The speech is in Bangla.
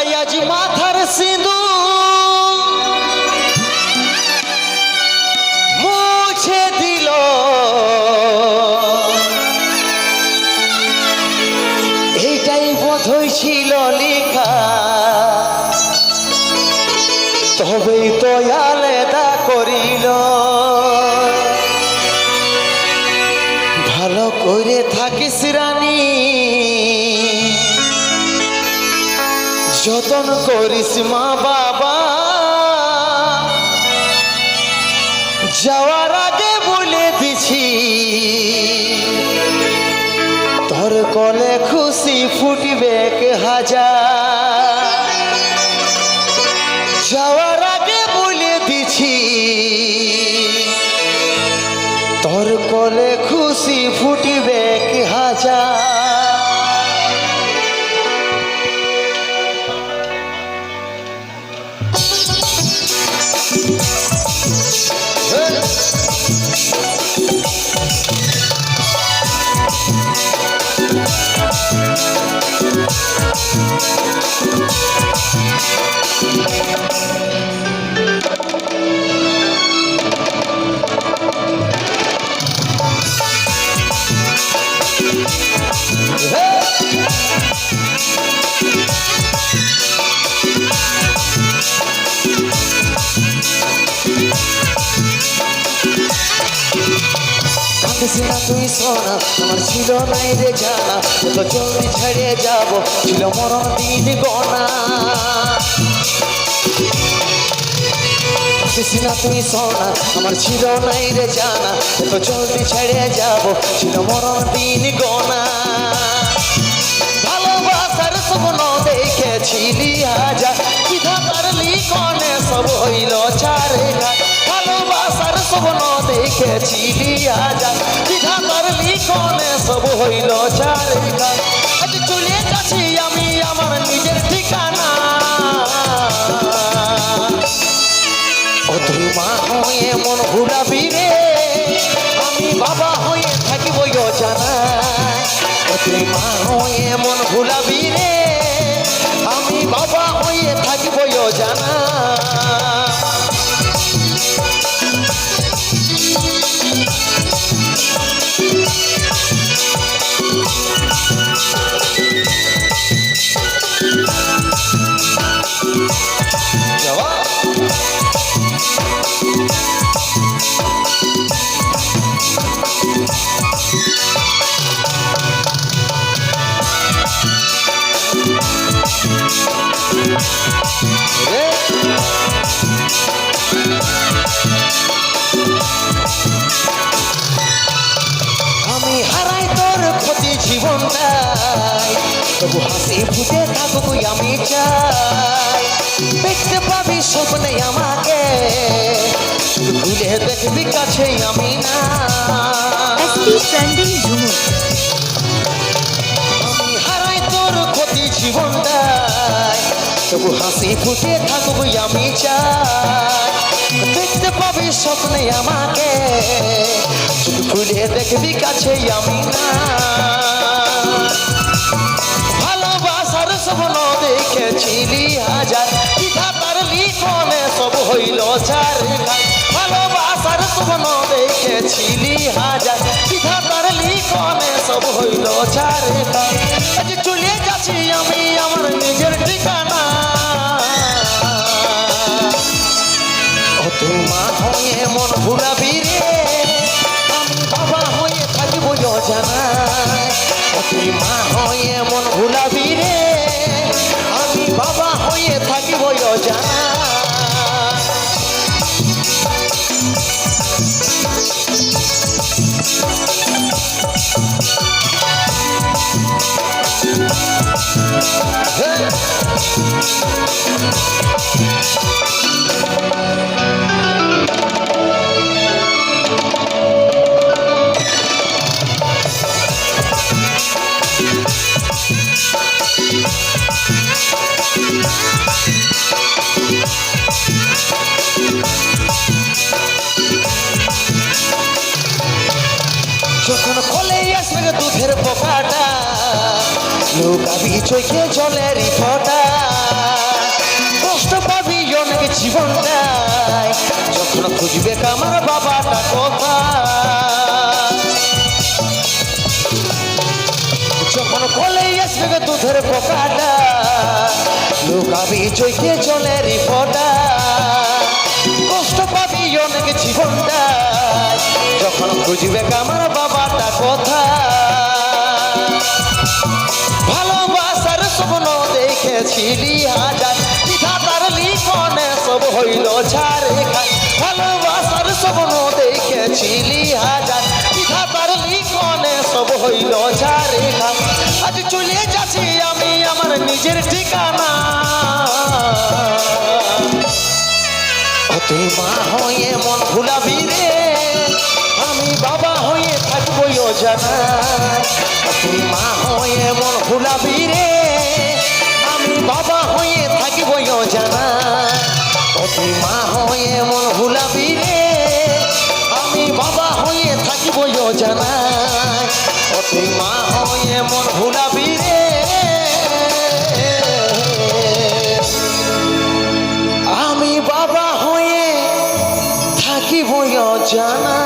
আজ মাথার সিঁদু মুছে দিল। এইটাই বোধই ছিল লেখা। তবেই তো আলেদা করিল। ভালো করে থাকিস রানী। যতন করিস মা বাবা। যাওয়ার আগে বলে দিছি, তোর কলে খুশি ফুটবে হাজার। যাওয়ার আগে বলে দিছি, তোর কলে খুশি ফুটবে হাজার। কাঁদিস না তুই সোনা, আমার ছিল নাই রে জানা কত জলদি ছেড়ে যাব, ছিল মরণ দিন গনা। কাঁদিস না তুই সোনা, আমার ছিল নাই রে জানা কত জলদি ছেড়ে যাব, ছিল মরণ দিন গনা। ভালোবাসার স্বপ্ন দেখেছিলি আজা বিধাতার লিখনে সব হইল ঘাট। ভালোবাসার স্বপ্ন দেখেছিলি আজা বিধাতার লিখনে সব হইল চারে মা হয়ে মন ঘুরাবি রে। আমি বাবা হয়ে থাকিব জানা তুই মা হয়ে মন ঘুরাবি রে। আমি বাবা হয়ে থাকিব জানা রে তবু হাসি ফুটে থাকুক আমি চাই। দেখতে পাবি স্বপ্নে আমাকে শুধু ঘুরে দেখবি কাছে আমি না। আমি হারাই তোর ক্ষতি জীবনটাই। তবু হাসি ফুটে থাকুক আমি চাই। দেখতে পাবি স্বপ্নে আমাকে শুধু ঘুরে দেখবি কাছে আমি না। স্বপ্ন দেখেছিলি হাজার। পিঠা তার লিখনে সব হইল চার ভালোবাসার স্বপ্ন দেখেছিলি হাজার। পিঠা তার লিখনে সব হইল চার আজ চলে যাচ্ছি আমি আমার নিজের ঠিকানা। ও তুই মা হয়ে মন ভুলাবি রে। আমি বাবা হয়ে থাকিব জানা তুই মা হয়ে মন ভুলাবি রে। যখন কলে আসবে দুধের পোকাটা লুকাবি চোখে জলের ফোটা জীবনটাই যখন খুঁজবে আমার বাবাটা কথা যখন কলে আসবে দুধের পোকাটা, লুকাবি চৈকে চলে রিপোর্টা কষ্ট পাবি অনেক জীবনটা যখন খুঁজবে আমার বাবাটা কথা ভালোবাসার স্বপ্ন দেখেছিলি হাজার সব হইল খাই ভালোবাসার স্বপ্ন দেখেছিলি হাজার। পিঠা তার লিখনে সব হইল খাই আজ চলে যাচ্ছি আমি আমার নিজের ঠিকানা। তুই মা হয়ে মন ভুলাবি রে। আমি বাবা হয়ে থাকবই জানা। জানা